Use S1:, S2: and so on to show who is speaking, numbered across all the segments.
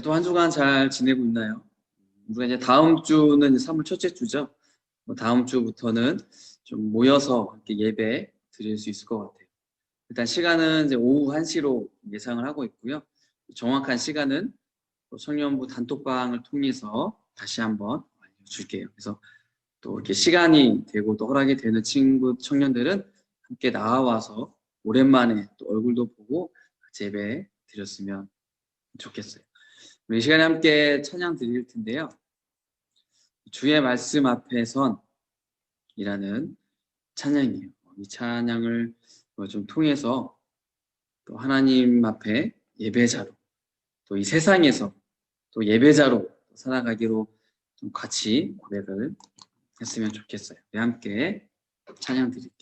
S1: 또한 주간 잘 지내고 있나요? 우리가 이제 다음 주는 3월 첫째 주죠. 뭐 다음 주부터는 좀 모여서 이렇게 예배 드릴 수 있을 것 같아요. 일단 시간은 이제 오후 1시로 예상을 하고 있고요. 정확한 시간은 또 청년부 단톡방을 통해서 다시 한번 알려줄게요. 그래서 또 이렇게 시간이 되고 또 허락이 되는 친구 청년들은 함께 나와서 오랜만에 또 얼굴도 보고 예배 드렸으면 좋겠어요. 이 시간에 함께 찬양 드릴 텐데요. 주의 말씀 앞에선 이라는 찬양이에요. 이 찬양을 좀 통해서 또 하나님 앞에 예배자로 또 이 세상에서 또 예배자로 살아가기로 좀 같이 고백을 했으면 좋겠어요. 우리 함께 찬양 드릴게요.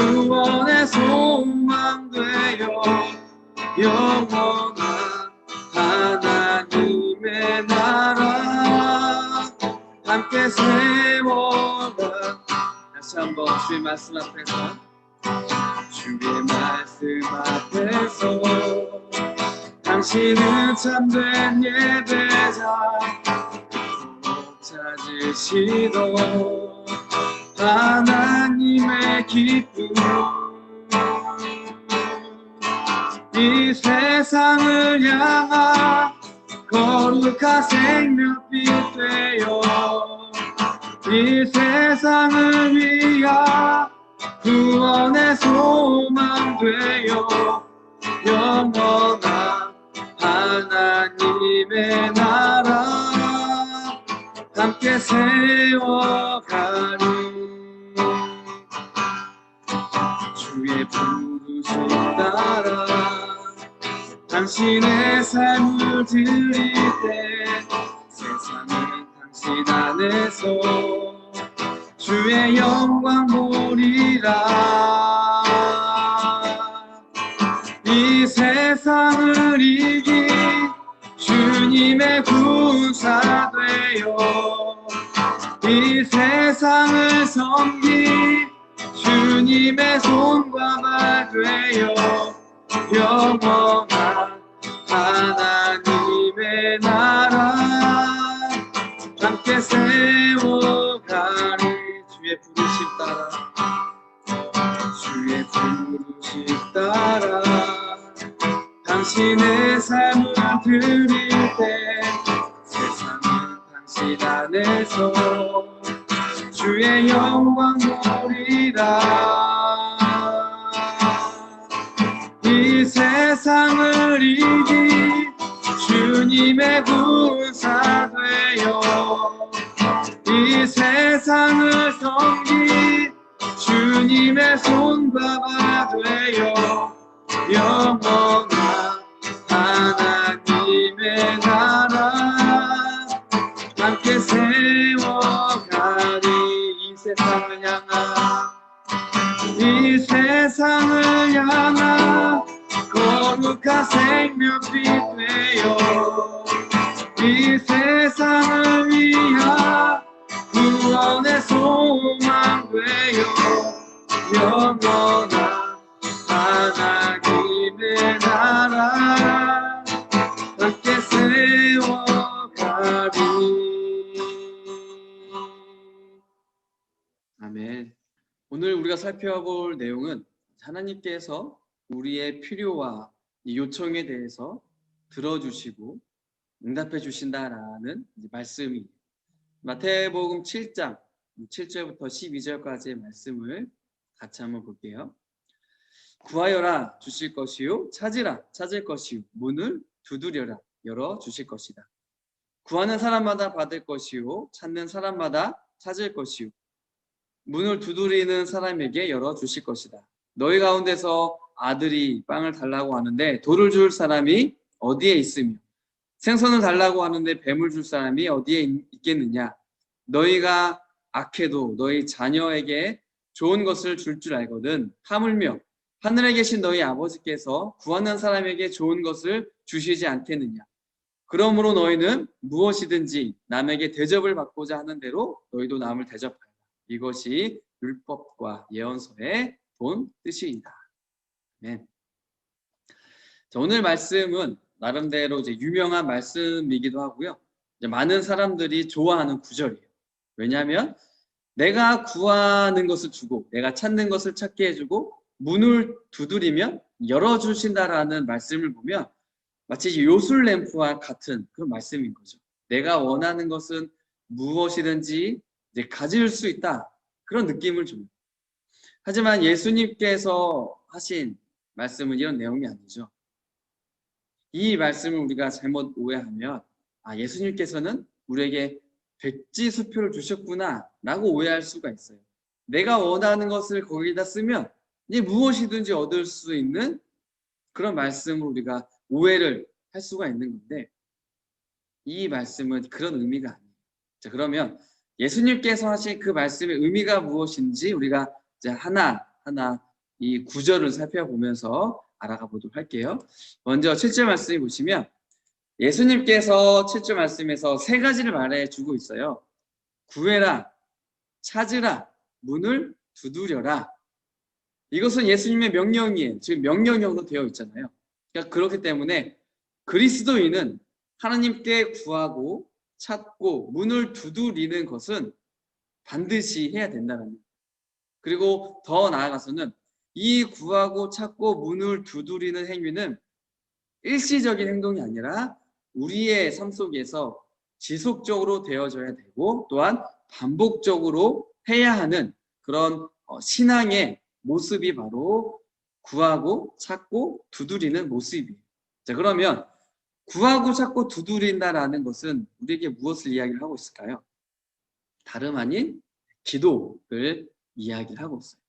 S1: 구원의 소망 되어 영원한 하나님의 나라. 함께 세워가 다시 한번 주의 말씀 앞에서. 주의 말씀 앞에서. 당신은 참된 예배자. 찾으시던 하나님의 기쁨. 이 세상을 향한 거룩한 생명빛 되어 이 세상을 위한 구원의 소망 되어 영원한 하나님의 나라 함께 세워가리 부르심 따라 당신의 삶을 드릴 때 세상은 당신 안에서 주의 영광 보리라. 이 세상을 이기 주님의 군사 되어 이 세상을 섬기 주님의 손과 발 되어 영원한 하나님의 나라. 함께 세워가리 주의 부르심 따라. 주의 부르심 따라. 당신의 삶을 드릴 때 세상은 당신 안에서 주의 영광 보리라. 이 세상을 이기 주님의 군사 되어. 이 세상을 섬기 주님의 손바가 되어 영원한 세상을 향한 이 세상을 향한 거룩한 생명빛 되어. 이 세상을 위한 구원의 소망 되어. 영원한 하나님의 오늘 우리가 살펴볼 내용은 하나님께서 우리의 필요와 이 요청에 대해서 들어주시고 응답해 주신다라는 말씀이 마태복음 7장 7절부터 12절까지의 말씀을 같이 한번 볼게요. 구하여라 주실 것이요 찾으라 찾을 것이요 문을 두드려라 열어 주실 것이다. 구하는 사람마다 받을 것이요 찾는 사람마다 찾을 것이요 문을 두드리는 사람에게 열어 주실 것이다. 너희 가운데서 아들이 빵을 달라고 하는데 돌을 줄 사람이 어디에 있으며 생선을 달라고 하는데 뱀을 줄 사람이 어디에 있- 있겠느냐? 너희가 악해도 너희 자녀에게 좋은 것을 줄줄 알거든. 하물며 하늘에 계신 너희 아버지께서 구하는 사람에게 좋은 것을 주시지 않겠느냐? 그러므로 너희는 무엇이든지 남에게 대접을 받고자 하는 대로 너희도 남을 대접하라 이것이 율법과 예언서의 본 뜻이다. 네. 자, 오늘 말씀은 나름대로 이제 유명한 말씀이기도 하고요. 많은 사람들이 좋아하는 구절이에요. 왜냐하면 내가 구하는 것을 주고 내가 찾는 것을 찾게 해주고 문을 두드리면 열어주신다라는 말씀을 보면 마치 요술 램프와 같은 그런 말씀인 거죠. 내가 원하는 것은 무엇이든지 이제 가질 수 있다 그런 느낌을 줍니다. 하지만 예수님께서 하신 말씀은 이런 내용이 아니죠. 이 말씀을 우리가 잘못 오해하면 아 예수님께서는 우리에게 백지 수표를 주셨구나 라고 오해할 수가 있어요. 내가 원하는 것을 거기다 쓰면 이제 무엇이든지 얻을 수 있는 그런 말씀을 우리가 오해를 할 수가 있는 건데 이 말씀은 그런 의미가 아니에요. 자 그러면 예수님께서 하신 그 말씀의 의미가 무엇인지 우리가 이제 하나 하나 이 구절을 살펴보면서 알아가 보도록 할게요. 먼저 7절 말씀을 보시면 예수님께서 7절 말씀에서 세 가지를 말해 주고 있어요. 구해라, 찾으라, 문을 두드려라. 이것은 예수님의 명령이에요. 지금 명령형으로 되어 있잖아요. 그러니까 그렇기 때문에 그리스도인은 하나님께 구하고 찾고 문을 두드리는 것은 반드시 해야 된다는 거예요. 그리고 더 나아가서는 이 구하고 찾고 문을 두드리는 행위는 일시적인 행동이 아니라 우리의 삶 속에서 지속적으로 되어져야 되고 또한 반복적으로 해야 하는 그런 어, 신앙의 모습이 바로 구하고 찾고 두드리는 모습이에요. 자, 그러면 구하고 찾고 두드린다라는 것은 우리에게 무엇을 이야기를 하고 있을까요? 다름 아닌 기도를 이야기를 하고 있어요.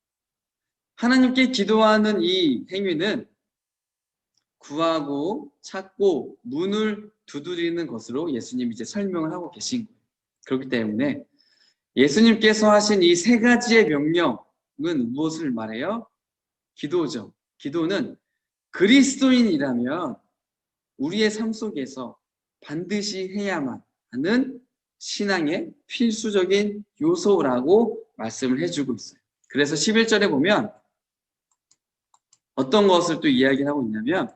S1: 하나님께 기도하는 이 행위는 구하고 찾고 문을 두드리는 것으로 예수님이 이제 설명을 하고 계신 거예요. 그렇기 때문에 예수님께서 하신 이 세 가지의 명령은 무엇을 말해요? 기도죠. 기도는 그리스도인이라면 우리의 삶 속에서 반드시 해야만 하는 신앙의 필수적인 요소라고 말씀을 해주고 있어요. 그래서 11절에 보면 어떤 것을 또 이야기를 하고 있냐면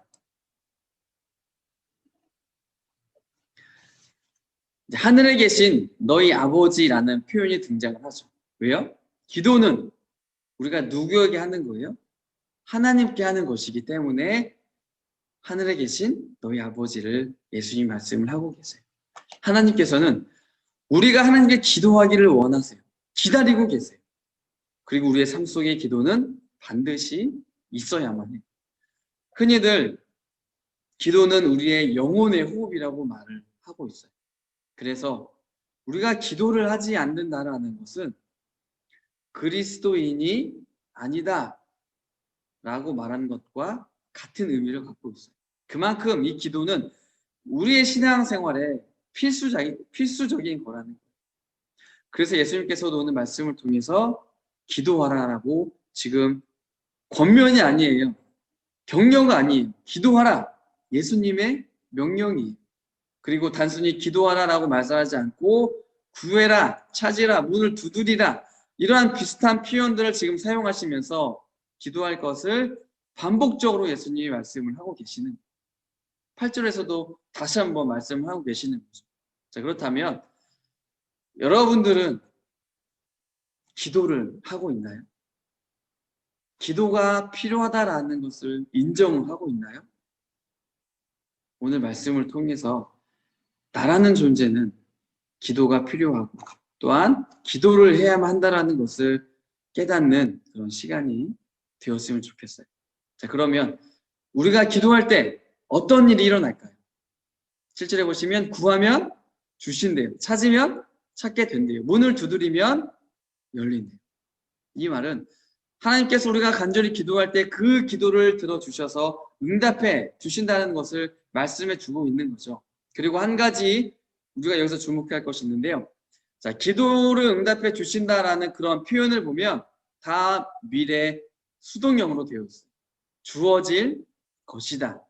S1: 하늘에 계신 너희 아버지라는 표현이 등장을 하죠. 왜요? 기도는 우리가 누구에게 하는 거예요? 하나님께 하는 것이기 때문에 하늘에 계신 너희 아버지를 예수님 말씀을 하고 계세요. 하나님께서는 우리가 하나님께 기도하기를 원하세요. 기다리고 계세요. 그리고 우리의 삶 속의 기도는 반드시 있어야만 해요. 흔히들 기도는 우리의 영혼의 호흡이라고 말을 하고 있어요. 그래서 우리가 기도를 하지 않는다라는 것은 그리스도인이 아니다 라고 말하는 것과 같은 의미를 갖고 있어요. 그만큼 이 기도는 우리의 신앙생활에 필수적인, 필수적인 거라는 거예요. 그래서 예수님께서도 오늘 말씀을 통해서 기도하라라고 지금 권면이 아니에요. 격려가 아니에요. 기도하라. 예수님의 명령이에요. 그리고 단순히 기도하라라고 말씀하지 않고 구해라, 찾으라, 문을 두드리라 이러한 비슷한 표현들을 지금 사용하시면서 기도할 것을 반복적으로 예수님이 말씀을 하고 계시는 거예요. 8절에서도 다시 한번 말씀을 하고 계시는 거죠. 자, 그렇다면 여러분들은 기도를 하고 있나요? 기도가 필요하다라는 것을 인정하고 있나요? 오늘 말씀을 통해서 나라는 존재는 기도가 필요하고 또한 기도를 해야만 한다라는 것을 깨닫는 그런 시간이 되었으면 좋겠어요. 자, 그러면 우리가 기도할 때 어떤 일이 일어날까요? 7절에 보시면 구하면 주신대요. 찾으면 찾게 된대요. 문을 두드리면 열린대요. 이 말은 하나님께서 우리가 간절히 기도할 때 그 기도를 들어주셔서 응답해 주신다는 것을 말씀해 주고 있는 거죠. 그리고 한 가지 우리가 여기서 주목할 것이 있는데요. 자, 기도를 응답해 주신다라는 그런 표현을 보면 다 미래 수동형으로 되어 있어요. 주어질 것이다.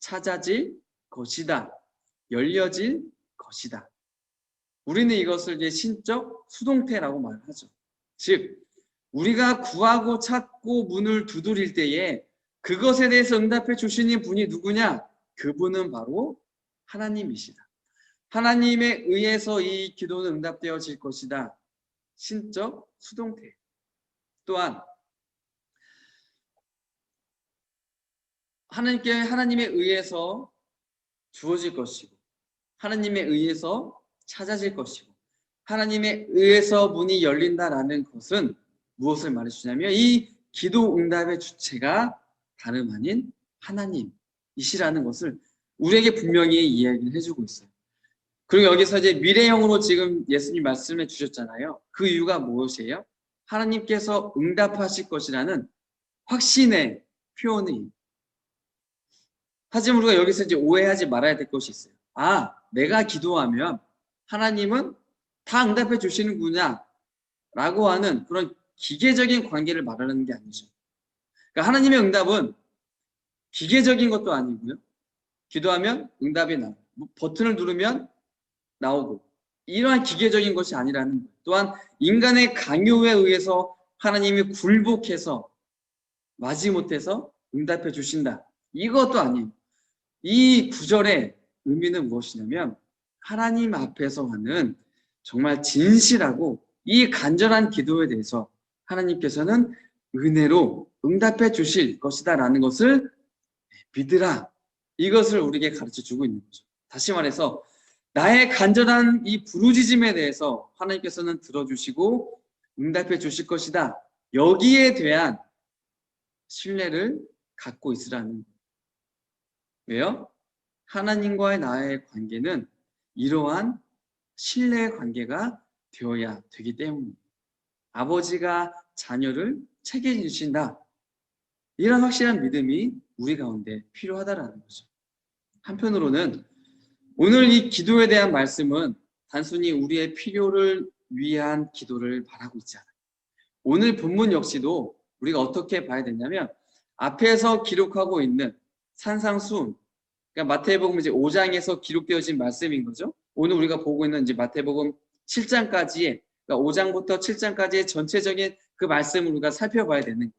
S1: 찾아질 것이다. 열려질 것이다. 우리는 이것을 이제 신적 수동태라고 말하죠. 즉, 우리가 구하고 찾고 문을 두드릴 때에 그것에 대해서 응답해 주시는 분이 누구냐? 그분은 바로 하나님이시다. 하나님에 의해서 이 기도는 응답되어질 것이다. 신적 수동태. 또한 하나님께 하나님에 의해서 주어질 것이고 하나님에 의해서 찾아질 것이고 하나님에 의해서 문이 열린다라는 것은 무엇을 말해주냐면 이 기도 응답의 주체가 다름 아닌 하나님이시라는 것을 우리에게 분명히 이야기를 해주고 있어요. 그리고 여기서 이제 미래형으로 지금 예수님 말씀해 주셨잖아요. 그 이유가 무엇이에요? 하나님께서 응답하실 것이라는 확신의 표현이. 하지만 우리가 여기서 이제 오해하지 말아야 될 것이 있어요. 아, 내가 기도하면 하나님은 다 응답해 주시는구나. 라고 하는 그런 기계적인 관계를 말하는 게 아니죠. 그러니까 하나님의 응답은 기계적인 것도 아니고요. 기도하면 응답이 나고 뭐 버튼을 누르면 나오고 이러한 기계적인 것이 아니라는 것. 또한 인간의 강요에 의해서 하나님이 굴복해서 마지못해서 응답해 주신다. 이것도 아니에요. 이 구절의 의미는 무엇이냐면 하나님 앞에서 하는 정말 진실하고 이 간절한 기도에 대해서 하나님께서는 은혜로 응답해 주실 것이다 라는 것을 믿으라. 이것을 우리에게 가르쳐 주고 있는 거죠. 다시 말해서 나의 간절한 이 부르짖음에 대해서 하나님께서는 들어주시고 응답해 주실 것이다. 여기에 대한 신뢰를 갖고 있으라는 거예요. 왜요? 하나님과의 나의 관계는 이러한 신뢰의 관계가 되어야 되기 때문입니다. 아버지가 자녀를 책임지신다. 이런 확실한 믿음이 우리 가운데 필요하다라는 거죠. 한편으로는 오늘 이 기도에 대한 말씀은 단순히 우리의 필요를 위한 기도를 바라고 있지 않아요. 오늘 본문 역시도 우리가 어떻게 봐야 되냐면 앞에서 기록하고 있는 산상수훈 그러니까 마태복음 이제 5장에서 기록되어진 말씀인 거죠. 오늘 우리가 보고 있는 이제 마태복음 7장까지의 그러니까 5장부터 7장까지의 전체적인 그 말씀을 우리가 살펴봐야 되는.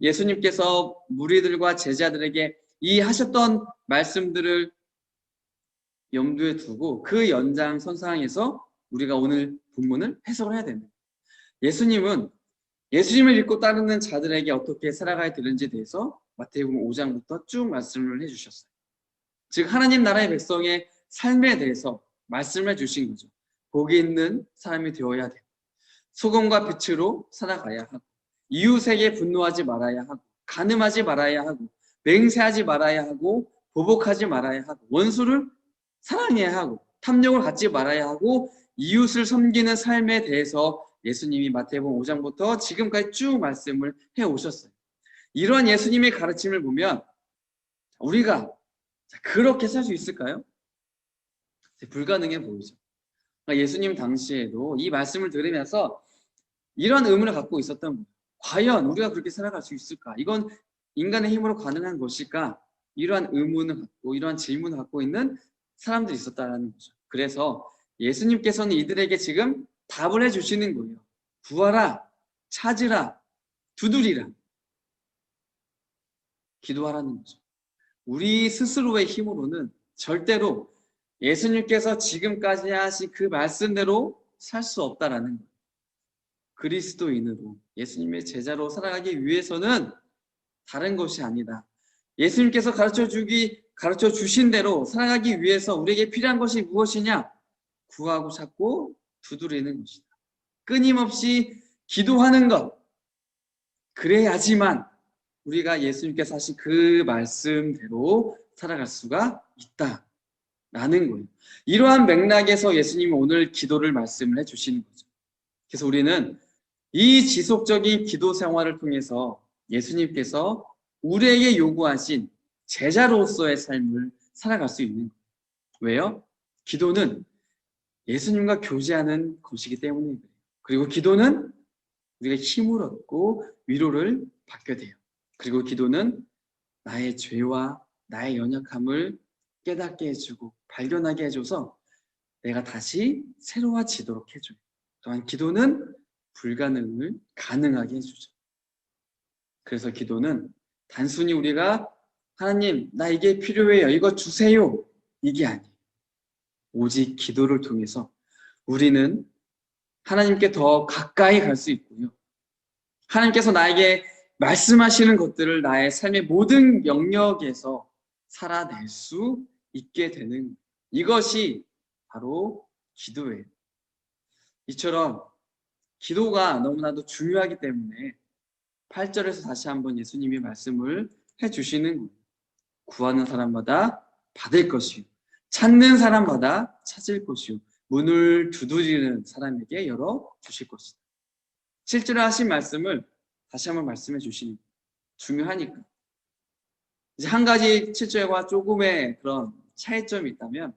S1: 예수님께서 무리들과 제자들에게 이 하셨던 말씀들을 염두에 두고 그 연장 선상에서 우리가 오늘 본문을 해석을 해야 됩니다. 예수님은 예수님을 믿고 따르는 자들에게 어떻게 살아가야 되는지에 대해서 마태복음 5장부터 쭉 말씀을 해주셨어요. 즉 하나님 나라의 백성의 삶에 대해서 말씀해 주신 거죠. 복이 있는 사람이 되어야 돼. 소금과 빛으로 살아가야 하고 이웃에게 분노하지 말아야 하고 가늠하지 말아야 하고 맹세하지 말아야 하고 보복하지 말아야 하고 원수를 사랑해야 하고 탐욕을 갖지 말아야 하고 이웃을 섬기는 삶에 대해서 예수님이 마태복음 5장부터 지금까지 쭉 말씀을 해 오셨어요. 이러한 예수님의 가르침을 보면 우리가 그렇게 살 수 있을까요? 불가능해 보이죠. 그러니까 예수님 당시에도 이 말씀을 들으면서 이런 의문을 갖고 있었던 거예요. 과연 우리가 그렇게 살아갈 수 있을까? 이건 인간의 힘으로 가능한 것일까? 이러한 의문을 갖고 이러한 질문을 갖고 있는 사람들이 있었다는 거죠. 그래서 예수님께서는 이들에게 지금 답을 해주시는 거예요. 구하라, 찾으라, 두드리라. 기도하라는 거죠. 우리 스스로의 힘으로는 절대로 예수님께서 지금까지 하신 그 말씀대로 살 수 없다라는. 그리스도인으로 예수님의 제자로 살아가기 위해서는 다른 것이 아니다. 예수님께서 가르쳐 주기 가르쳐 주신 대로 살아가기 위해서 우리에게 필요한 것이 무엇이냐? 구하고 찾고 두드리는 것이다. 끊임없이 기도하는 것. 그래야지만 우리가 예수님께서 하신 그 말씀대로 살아갈 수가 있다. 라는 거예요. 이러한 맥락에서 예수님이 오늘 기도를 말씀을 해 주시는 거죠. 그래서 우리는 이 지속적인 기도 생활을 통해서 예수님께서 우리에게 요구하신 제자로서의 삶을 살아갈 수 있는 거예요. 왜요? 기도는 예수님과 교제하는 것이기 때문이에요. 그리고 기도는 우리가 힘을 얻고 위로를 받게 돼요. 그리고 기도는 나의 죄와 나의 연약함을 깨닫게 해주고 발견하게 해줘서 내가 다시 새로워지도록 해줘요. 또한 기도는 불가능을 가능하게 해주죠. 그래서 기도는 단순히 우리가 하나님 나 이게 필요해요. 이거 주세요. 이게 아니에요. 오직 기도를 통해서 우리는 하나님께 더 가까이 갈 수 있고요. 하나님께서 나에게 말씀하시는 것들을 나의 삶의 모든 영역에서 살아낼 수 있게 되는 이것이 바로 기도예요. 이처럼 기도가 너무나도 중요하기 때문에 8절에서 다시 한번 예수님이 말씀을 해 주시는. 구하는 사람마다 받을 것이요. 찾는 사람마다 찾을 것이요. 문을 두드리는 사람에게 열어 주실 것이다. 실제로 하신 말씀을 다시 한번 말씀해 주시니 중요하니까. 이제 한 가지 7절과 조금의 그런 차이점이 있다면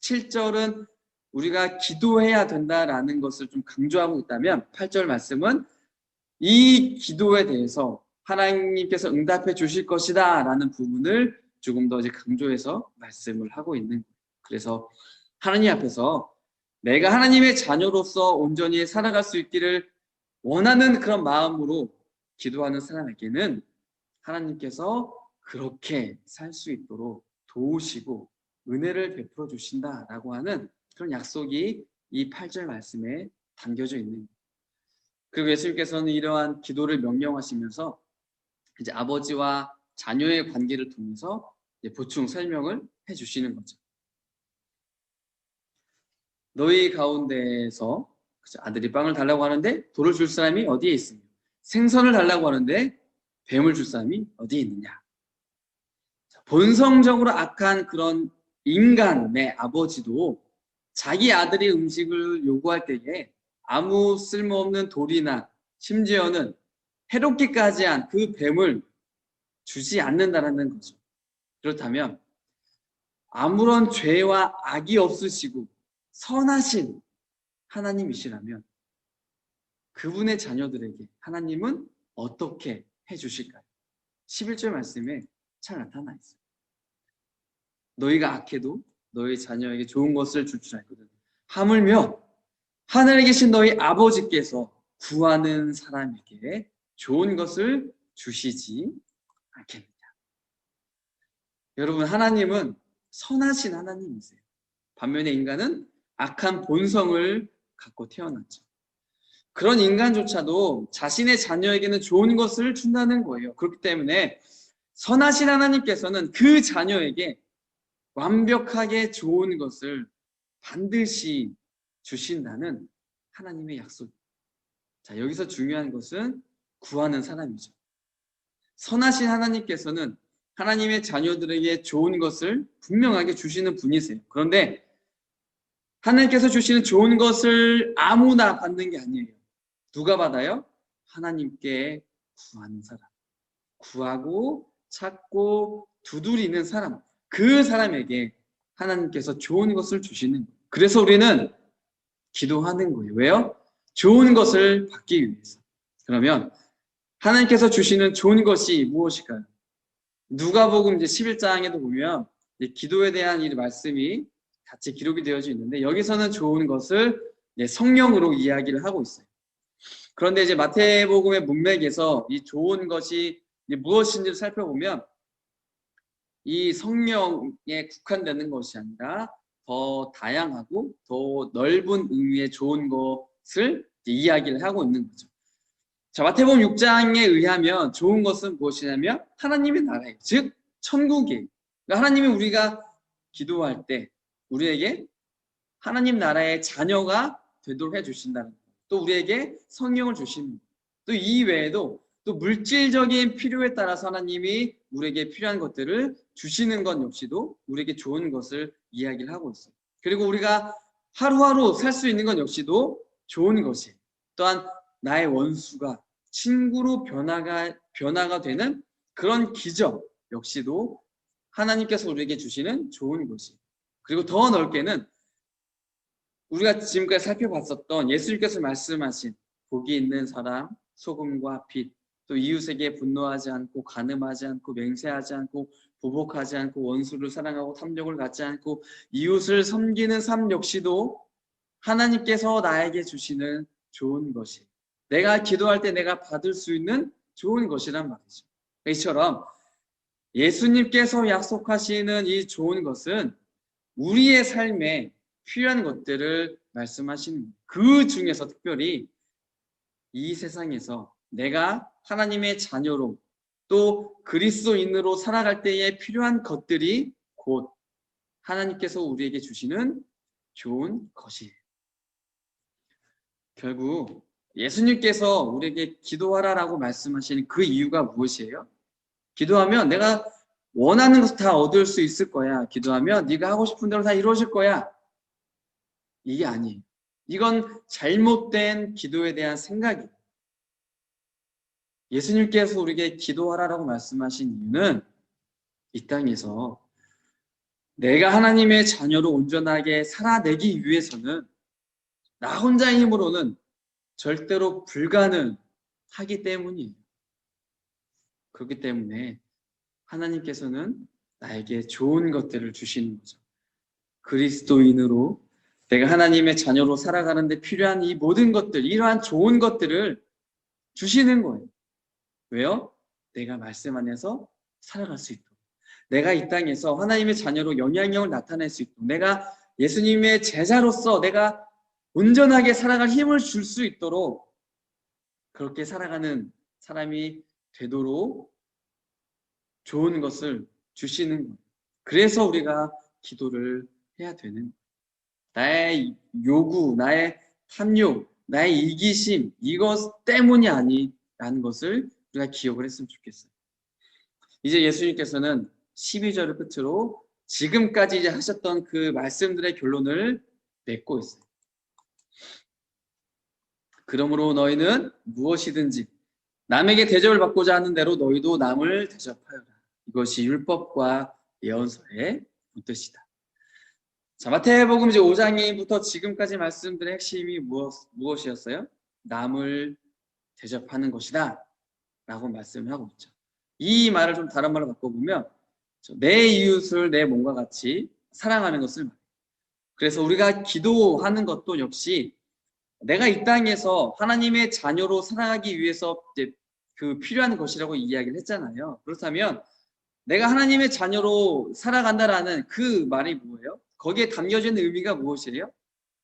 S1: 7절은 우리가 기도해야 된다라는 것을 좀 강조하고 있다면 8절 말씀은 이 기도에 대해서 하나님께서 응답해 주실 것이다 라는 부분을 조금 더 이제 강조해서 말씀을 하고 있는 거예요. 그래서 하나님 앞에서 내가 하나님의 자녀로서 온전히 살아갈 수 있기를 원하는 그런 마음으로 기도하는 사람에게는 하나님께서 그렇게 살 수 있도록 도우시고 은혜를 베풀어 주신다라고 하는 그런 약속이 이 8절 말씀에 담겨져 있는. 그리고 예수님께서는 이러한 기도를 명령하시면서 이제 아버지와 자녀의 관계를 통해서 보충 설명을 해 주시는 거죠. 너희 가운데에서 아들이 빵을 달라고 하는데 돌을 줄 사람이 어디에 있으며 생선을 달라고 하는데 뱀을 줄 사람이 어디에 있느냐. 본성적으로 악한 그런 인간의 아버지도 자기 아들이 음식을 요구할 때에 아무 쓸모없는 돌이나 심지어는 해롭기까지 한 그 뱀을 주지 않는다는 거죠. 그렇다면 아무런 죄와 악이 없으시고 선하신 하나님이시라면 그분의 자녀들에게 하나님은 어떻게 해주실까요? 11절 말씀에 잘 나타나 있어요. 너희가 악해도 너희 자녀에게 좋은 것을 줄 줄 알거든. 하물며 하늘에 계신 너희 아버지께서 구하는 사람에게 좋은 것을 주시지 않겠느냐. 여러분 하나님은 선하신 하나님이세요. 반면에 인간은 악한 본성을 갖고 태어났죠. 그런 인간조차도 자신의 자녀에게는 좋은 것을 준다는 거예요. 그렇기 때문에 선하신 하나님께서는 그 자녀에게 완벽하게 좋은 것을 반드시 주신다는 하나님의 약속. 자, 여기서 중요한 것은 구하는 사람이죠. 선하신 하나님께서는 하나님의 자녀들에게 좋은 것을 분명하게 주시는 분이세요. 그런데 하나님께서 주시는 좋은 것을 아무나 받는 게 아니에요. 누가 받아요? 하나님께 구하는 사람. 구하고 찾고 두드리는 사람. 그 사람에게 하나님께서 좋은 것을 주시는 거예요. 그래서 우리는 기도하는 거예요. 왜요? 좋은 것을 받기 위해서. 그러면 하나님께서 주시는 좋은 것이 무엇일까요? 누가복음 이제 11장에도 보면 기도에 대한 이 말씀이 같이 기록이 되어져 있는데 여기서는 좋은 것을 성령으로 이야기를 하고 있어요. 그런데 이제 마태복음의 문맥에서 이 좋은 것이 무엇인지를 살펴보면 이 성령에 국한되는 것이 아니라 더 다양하고 더 넓은 의미의 좋은 것을 이야기를 하고 있는 거죠. 자, 마태복음 6장에 의하면 좋은 것은 무엇이냐면 하나님의 나라예요. 즉 천국이에요. 그러니까 하나님이 우리가 기도할 때 우리에게 하나님 나라의 자녀가 되도록 해 주신다는. 또 우리에게 성령을 주시는 또이 외에도 또 물질적인 필요에 따라서 하나님이 우리에게 필요한 것들을 주시는 것 역시도 우리에게 좋은 것을 이야기를 하고 있어요. 그리고 우리가 하루하루 살 수 있는 것 역시도 좋은 것이에요. 또한 나의 원수가 친구로 변화가 변화가 되는 그런 기적 역시도 하나님께서 우리에게 주시는 좋은 것이. 그리고 더 넓게는 우리가 지금까지 살펴봤었던 예수님께서 말씀하신 복이 있는 사람, 소금과 빛, 또 이웃에게 분노하지 않고 간음하지 않고 맹세하지 않고 보복하지 않고 원수를 사랑하고 탐욕을 갖지 않고 이웃을 섬기는 삶 역시도 하나님께서 나에게 주시는 좋은 것이 내가 기도할 때 내가 받을 수 있는 좋은 것이란 말이죠. 이처럼 예수님께서 약속하시는 이 좋은 것은 우리의 삶에 필요한 것들을 말씀하시는 그 중에서 특별히 이 세상에서 내가 하나님의 자녀로 또 그리스도인으로 살아갈 때에 필요한 것들이 곧 하나님께서 우리에게 주시는 좋은 것이에요. 결국 예수님께서 우리에게 기도하라라고 말씀하시는 그 이유가 무엇이에요? 기도하면 내가 원하는 것을 다 얻을 수 있을 거야. 기도하면 네가 하고 싶은 대로 다 이루어질 거야. 이게 아니에요. 이건 잘못된 기도에 대한 생각이에요. 예수님께서 우리에게 기도하라라고 말씀하신 이유는 이 땅에서 내가 하나님의 자녀로 온전하게 살아내기 위해서는 나 혼자의 힘으로는 절대로 불가능하기 때문이에요. 그렇기 때문에 하나님께서는 나에게 좋은 것들을 주시는 거죠. 그리스도인으로 내가 하나님의 자녀로 살아가는데 필요한 이 모든 것들, 이러한 좋은 것들을 주시는 거예요. 왜요? 내가 말씀 안에서 살아갈 수 있도록. 내가 이 땅에서 하나님의 자녀로 영향력을 나타낼 수 있도록. 내가 예수님의 제자로서 내가 온전하게 살아갈 힘을 줄 수 있도록 그렇게 살아가는 사람이 되도록 좋은 것을 주시는 거예요. 그래서 우리가 기도를 해야 되는 거예요. 나의 요구, 나의 탐욕, 나의 이기심 이것 때문이 아니라는 것을 우리가 기억을 했으면 좋겠어요. 이제 예수님께서는 12절을 끝으로 지금까지 이제 하셨던 그 말씀들의 결론을 맺고 있어요. 그러므로 너희는 무엇이든지 남에게 대접을 받고자 하는 대로 너희도 남을 대접하여라. 이것이 율법과 예언서의 뜻이다. 자, 마태복음 이제 5장부터 지금까지 말씀드린 핵심이 무엇, 무엇이었어요? 남을 대접하는 것이다. 라고 말씀을 하고 있죠. 이 말을 좀 다른 말로 바꿔보면 내 이웃을 내 몸과 같이 사랑하는 것을 말해요. 그래서 우리가 기도하는 것도 역시 내가 이 땅에서 하나님의 자녀로 살아가기 위해서 그 필요한 것이라고 이야기를 했잖아요. 그렇다면 내가 하나님의 자녀로 살아간다라는 그 말이 뭐예요? 거기에 담겨진 의미가 무엇이에요?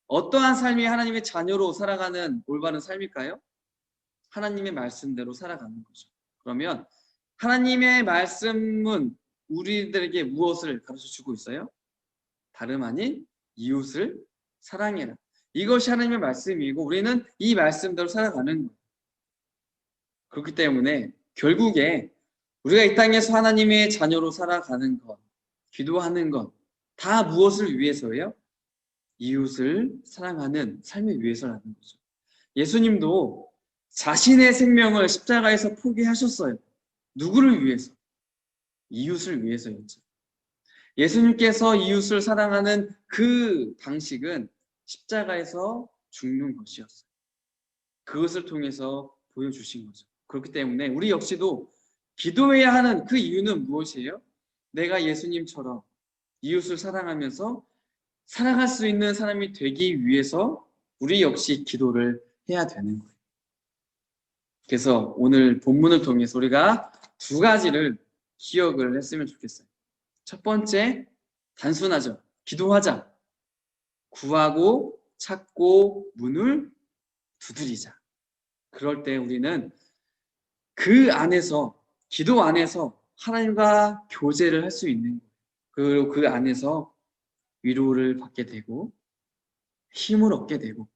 S1: 어떠한 삶이 하나님의 자녀로 살아가는 올바른 삶일까요? 하나님의 말씀대로 살아가는 거죠. 그러면 하나님의 말씀은 우리들에게 무엇을 가르쳐 주고 있어요? 다름 아닌 이웃을 사랑해라. 이것이 하나님의 말씀이고 우리는 이 말씀대로 살아가는. 그렇기 때문에 결국에 우리가 이 땅에서 하나님의 자녀로 살아가는 것, 기도하는 것, 다 무엇을 위해서예요? 이웃을 사랑하는 삶을 위해서라는 거죠. 예수님도 자신의 생명을 십자가에서 포기하셨어요. 누구를 위해서? 이웃을 위해서였죠. 예수님께서 이웃을 사랑하는 그 방식은 십자가에서 죽는 것이었어요. 그것을 통해서 보여주신 거죠. 그렇기 때문에 우리 역시도 기도해야 하는 그 이유는 무엇이에요? 내가 예수님처럼 이웃을 사랑하면서 살아갈 수 있는 사람이 되기 위해서 우리 역시 기도를 해야 되는 거예요. 그래서 오늘 본문을 통해서 우리가 두 가지를 기억을 했으면 좋겠어요. 첫 번째, 단순하죠. 기도하자. 구하고 찾고 문을 두드리자. 그럴 때 우리는 그 안에서 기도 안에서 하나님과 교제를 할 수 있는 거예요. 그리고 그 안에서 위로를 받게 되고 힘을 얻게 되고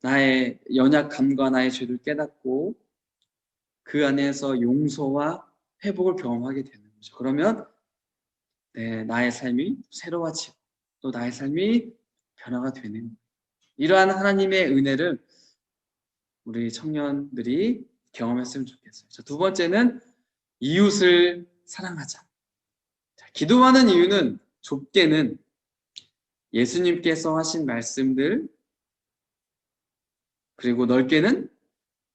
S1: 나의 연약함과 나의 죄를 깨닫고 그 안에서 용서와 회복을 경험하게 되는 거죠. 그러면 네, 나의 삶이 새로워지고 또 나의 삶이 변화가 되는 거예요. 이러한 하나님의 은혜를 우리 청년들이 경험했으면 좋겠어요. 자, 두 번째는 이웃을 사랑하자. 자, 기도하는 이유는 좁게는 예수님께서 하신 말씀들 그리고 넓게는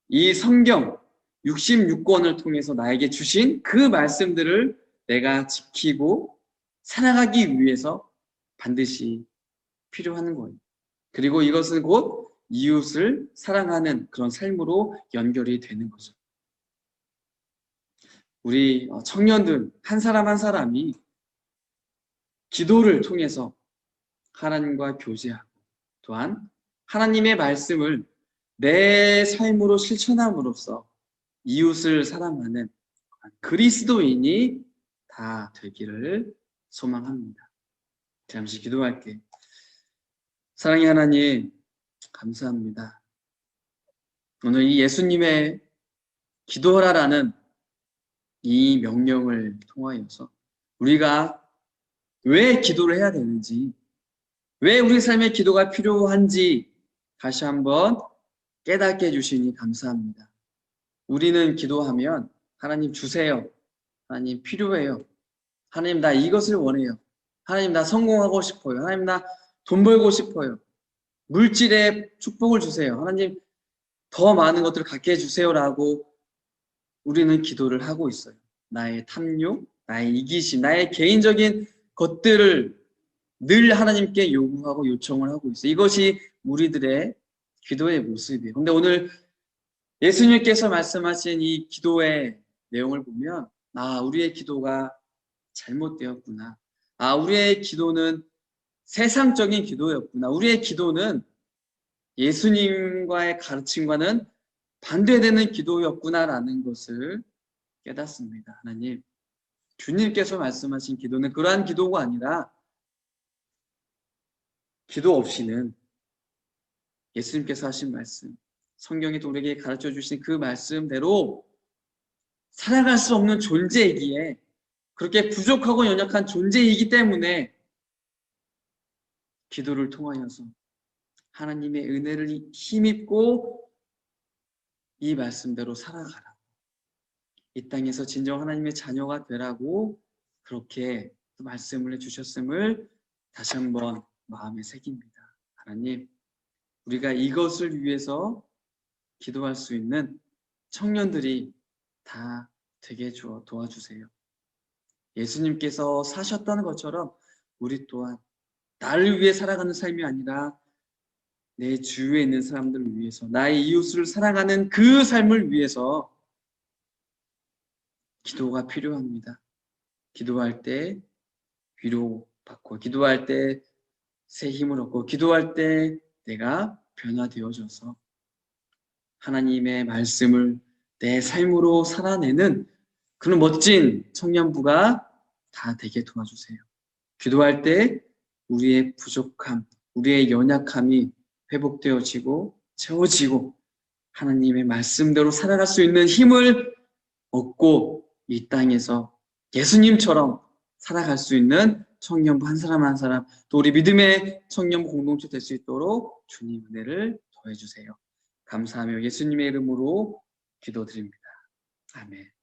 S1: 이 성경 66권을 통해서 나에게 주신 그 말씀들을 내가 지키고 살아가기 위해서 반드시 필요한 거예요. 그리고 이것은 곧 이웃을 사랑하는 그런 삶으로 연결이 되는 거죠. 우리 청년들 한 사람 한 사람이 기도를 통해서 하나님과 교제하고 또한 하나님의 말씀을 내 삶으로 실천함으로써 이웃을 사랑하는 그리스도인이 다 되기를 소망합니다. 잠시 기도할게. 사랑의 하나님, 감사합니다. 오늘 이 예수님의 기도하라라는 이 명령을 통하여서 우리가 왜 기도를 해야 되는지, 왜 우리 삶에 기도가 필요한지 다시 한번 깨닫게 해주시니 감사합니다. 우리는 기도하면 하나님 주세요. 하나님 필요해요. 하나님 나 이것을 원해요. 하나님 나 성공하고 싶어요. 하나님 나 돈 벌고 싶어요. 물질의 축복을 주세요. 하나님 더 많은 것들을 갖게 해주세요라고 우리는 기도를 하고 있어요. 나의 탐욕, 나의 이기심, 나의 개인적인 것들을 늘 하나님께 요구하고 요청을 하고 있어요. 이것이 우리들의 기도의 모습이에요. 근데 오늘 예수님께서 말씀하신 이 기도의 내용을 보면 아, 우리의 기도가 잘못되었구나. 아, 우리의 기도는 세상적인 기도였구나. 우리의 기도는 예수님과의 가르침과는 반대되는 기도였구나라는 것을 깨닫습니다. 하나님, 주님께서 말씀하신 기도는 그러한 기도가 아니라 기도 없이는 예수님께서 하신 말씀, 성경이 우리에게 가르쳐 주신 그 말씀대로 살아갈 수 없는 존재이기에 그렇게 부족하고 연약한 존재이기 때문에 기도를 통하여서 하나님의 은혜를 힘입고 이 말씀대로 살아가라. 이 땅에서 진정 하나님의 자녀가 되라고 그렇게 말씀을 해주셨음을 다시 한번 마음에 새깁니다. 하나님, 우리가 이것을 위해서 기도할 수 있는 청년들이 다 되게 주어 도와주세요. 예수님께서 사셨다는 것처럼 우리 또한 나를 위해 살아가는 삶이 아니라 내 주위에 있는 사람들을 위해서 나의 이웃을 사랑하는 그 삶을 위해서 기도가 필요합니다. 기도할 때 위로받고 기도할 때 새 힘을 얻고 기도할 때 내가 변화되어져서 하나님의 말씀을 내 삶으로 살아내는 그런 멋진 청년부가 다 되게 도와주세요. 기도할 때 우리의 부족함, 우리의 연약함이 회복되어지고 채워지고 하나님의 말씀대로 살아갈 수 있는 힘을 얻고 이 땅에서 예수님처럼 살아갈 수 있는 청년부 한 사람 한 사람 또 우리 믿음의 청년부 공동체 될 수 있도록 주님 은혜를 더해 주세요. 감사하며 예수님의 이름으로 기도드립니다. 아멘.